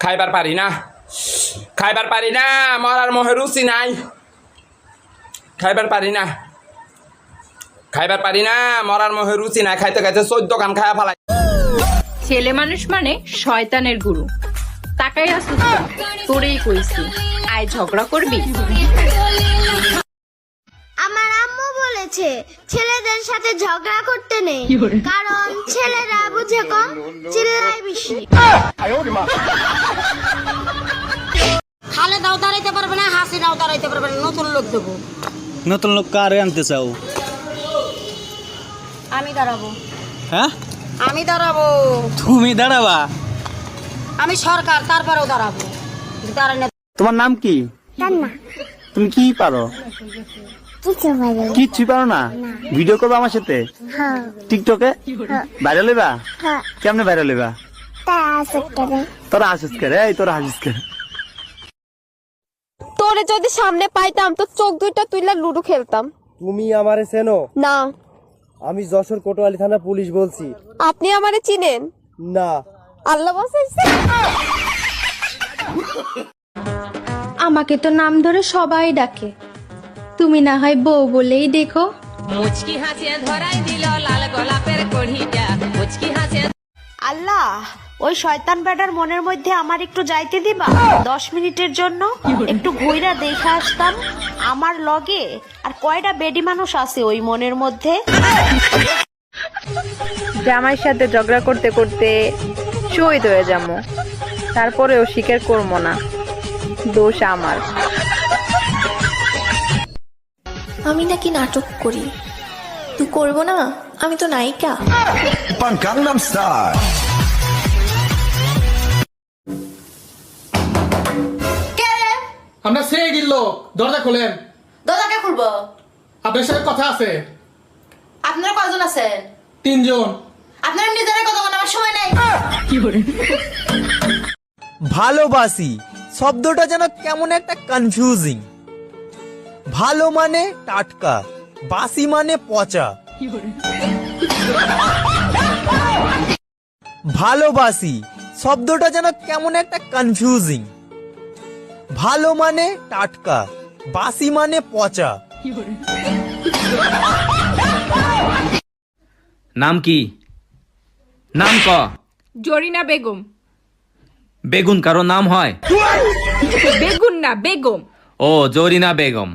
খাইবার পারি না। খাইবার পারি না আমার আর মোহে রুচি নাই। খাইবার পারি না। খাইবার পারি না মরার মহে রুচি না খাইতে খাইতে চোদ্দ কান খায়া ফেলাই। ছেলে মানুষ মানে শয়তানের গুরু। তাকাই আসু তোরেই কইছি আয় ঝগড়া করবি? আমার আম্মু বলেছে ছেলেদের সাথে ঝগড়া করতে নেই। কারণ ছেলেরা বুঝে কম চিল্লায় বেশি। খালে দাও দাঁড়াইতে পারবে না হাসি দাও দাঁড়াইতে পারবে না নতুন লোক দেবো। নতুন লোক কারে আনতে চাও? আমি দাঁড়াবো। হ্যাঁ? আমি দাঁড়াবো। তুমি দাঁড়াবা? আমি সরকার তারপরেও দাঁড়াবো। দাঁড়াই না তোমার নাম কি? তুমি কি পারো? কিছু পারে না? ভিডিও করবে আমার সাথে? হ্যাঁ। টিকটকে ভাইরাল হইবা? হ্যাঁ। কেমনে ভাইরাল হইবা? তোরা হাসিস করে এই তোরা হাসিস করে তোরে যদি সামনে পাইতাম তো চোখ দুইটা তুইলা লুডো খেলতাম। তুমি আমারে চেনো? না। আমি যশোর কোটোয়ালি থানা পুলিশ বলছি। আপনি আমারে চিনেন? না। আল্লাহ বাসাইছে আমাকে তো নাম ধরে সবাই ডাকে। তুমি না হয় বউ বলেই দেখো। মুচকি হাসিয়ে ধরাই দিল লাল গোলাপের কড়িটা। মুচকি হাসিয়ে আল্লাহ ওই শয়তান বেটার মনের মধ্যে আমার একটু যাইতে দিবা? দশ মিনিটের জন্য একটু ঘুইরা দেখে আসতাম আমার লগে আর কয়টা বেডি মানুষ আছে ওই মনের মধ্যে? জামাইয়ের সাথে ঝগড়া করতে করতে শহীদ হয়ে যাব। তারপরেও স্বীকার করব না। দোষ আমার। আমি নাকি নাটক করি। তুই করব না? আমি তো নায়িকা। আমরা সেই দরজা খোলেন। দরজাকে খুলবো? আপনার সাথে কথা আছে। আপনারা কয়জন আছেন? তিনজন। আপনারা নিজেরা কথা বলার সময় নাই। ভালোবাসি। শব্দটা যেন কেমন একটা কনফিউজিং ভালো মানে টাটকা বাসি মানে পচা। ভালোবাসি শব্দটা যেন কেমন একটা কনফিউজিং ভালো মানে টাটকা বাসি মানে পচা। নাম কি? নাম ক? জরিনা বেগম। বেগুন কারও নাম হয়? বেগুন না বেগম। ও জরিনা বেগম।